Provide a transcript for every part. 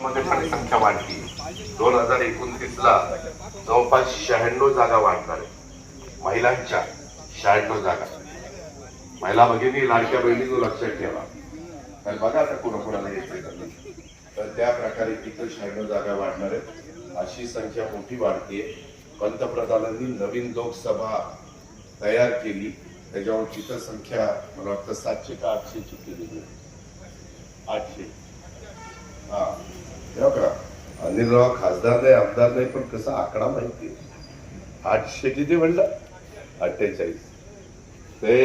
मध्ये पण संख्या वाढली. दोन हजार एकोणतीस ला जवळपास शहाण्णव जागा वाढणार आहे. महिलांच्या शहाण्णव जागा. महिला भगिनी लाडक्या बहिणी लक्षात ठेवा. तर बघा आता कोणाकोणाला येते तर त्या प्रकारे तिथं शहाण्णव जागा वाढणार आहेत. अशी संख्या मोठी वाढते पंतप्रधानांनी नवीन लोकसभा तयार केली. त्याच्यावर तिथं संख्या मला वाटतं सातशे का आठशेची केली आठशे. हा. तेव्हा का अनिलराव खासदार नाही आमदार नाही पण कसा आकडा माहिती आठशे किती म्हणलं? अठ्ठेचाळीस. ते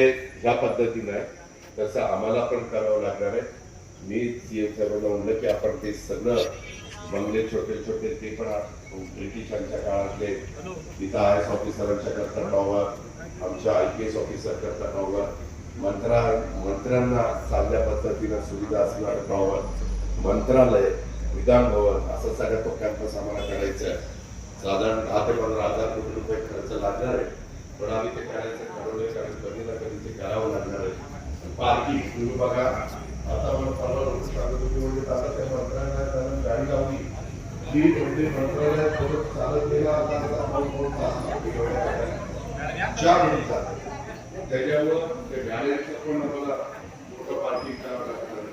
ह्या पद्धतीनं आहे. तसं आम्हाला पण करावं लागणार आहे. मी सीएमसाहेबांना म्हणलं की आपण ते सगळं बंगले छोटे छोटे ते पण ब्रिटिशांच्या काळातले तिथं आय एस ऑफिसरांच्या करता टॉवर आमच्या आय पी एस ऑफिसर करता टॉवर मंत्रा मंत्र्यांना चांगल्या पद्धतीनं सुविधा असणार टॉवर मंत्रालय विधान भवन असं सगळ्या तो कॅम्पस आम्हाला करायचं आहे साधारण दहा ते पंधरा हजार कोटी रुपये खर्च लागणार आहे. पण आम्ही ते करायचं ठरवलंय कारण कधी ना कधी ते करावं लागणार आहे. पार्किंग तुम्ही बघा आता मला परवा रोज सांगत होते म्हणजे आता त्या मंत्रालयात कारण गाडी लावली. ती म्हणजे मंत्रालयात परत चालत गेला आता आपण कोण चार मिनिट चालतात. त्याच्यावर त्या गाड्यांचं पण आम्हाला मोठं पार्किंग करावं लागणार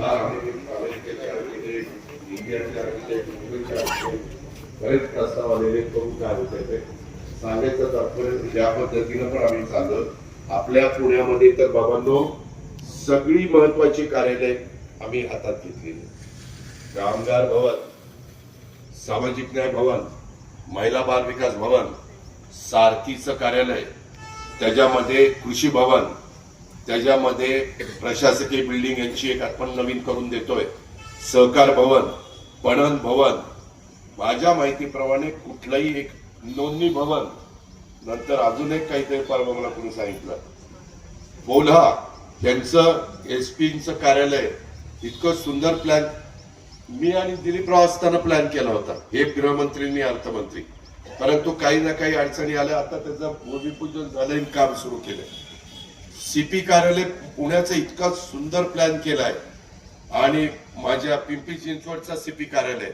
अमेरिकेचे इंडियाचे मुंबईचे बरेच प्रस्ताव आलेले करून काय होते ते सांगायचं तात्पर्य ज्या पद्धतीनं पण आम्ही चाललो आपल्या पुण्यामध्ये तर बाबांनो सगळी महत्वाची कार्यालय आम्ही हातात घेतलेली कामगार भवन सामाजिक न्याय भवन महिला बाल विकास भवन सारथीचं कार्यालय त्याच्यामध्ये कृषी भवन त्याच्यामध्ये प्रशासकीय बिल्डिंग यांची एक आपण नवीन करून देतोय. सहकार भवन पणन भवन. माझ्या माहितीप्रमाणे कुठलंही एक नोंदणी भवन नंतर अजून एक काहीतरी परवा मला कोणी सांगितलं. बोला यांचं एस पीचं कार्यालय इतकं सुंदर प्लॅन मी आणि दिलीपराव असताना प्लॅन केला होता. हे गृहमंत्रींनी अर्थमंत्री. परंतु काही ना काही अडचणी आल्या. आता त्याचं भूमिपूजन झालं काम सुरू केलंय. सीपी कार्यालय पुण्याचं इतका सुंदर प्लॅन केलाय. आणि माझ्या पिंपरी चिंचवडचा सीपी कार्यालय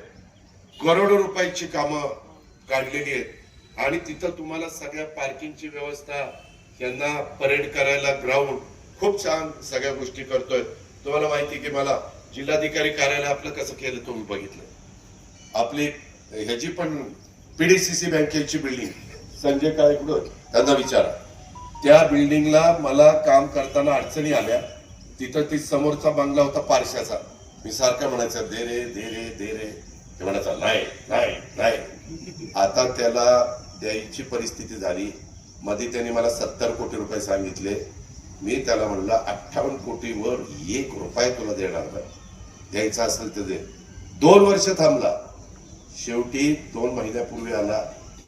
करोडो रुपयाची कामं काढलेली आहेत. आणि तिथं तुम्हाला सगळ्या पार्किंगची व्यवस्था यांना परेड करायला ग्राउंड खूप छान सगळ्या गोष्टी करतोय. तुम्हाला माहिती आहे की मला जिल्हाधिकारी कार्यालय आपलं कसं केलं तुम्ही बघितलं. आपली ह्याची पण पीडीसीसी बँकेची बिल्डिंग संजय काळेकडून त्यांना विचारा. त्या बिल्डिंगला मला काम करताना अडचणी आल्या. तिथं ती समोरचा बंगला होता पारशाचा. मी सारखा म्हणायचा दे रे दे रे दे रे. ते म्हणायचा नाही नाही नाही. आता त्याला द्यायची परिस्थिती झाली. मध्ये त्यांनी मला सत्तर कोटी रुपये सांगितले. मी त्याला म्हणलं अठ्ठावन्न कोटीवर एक रुपये तुला देणार नाही. द्यायचा असेल तर दे. दोन वर्ष थांबला. शेवटी दोन महिन्यापूर्वी आला.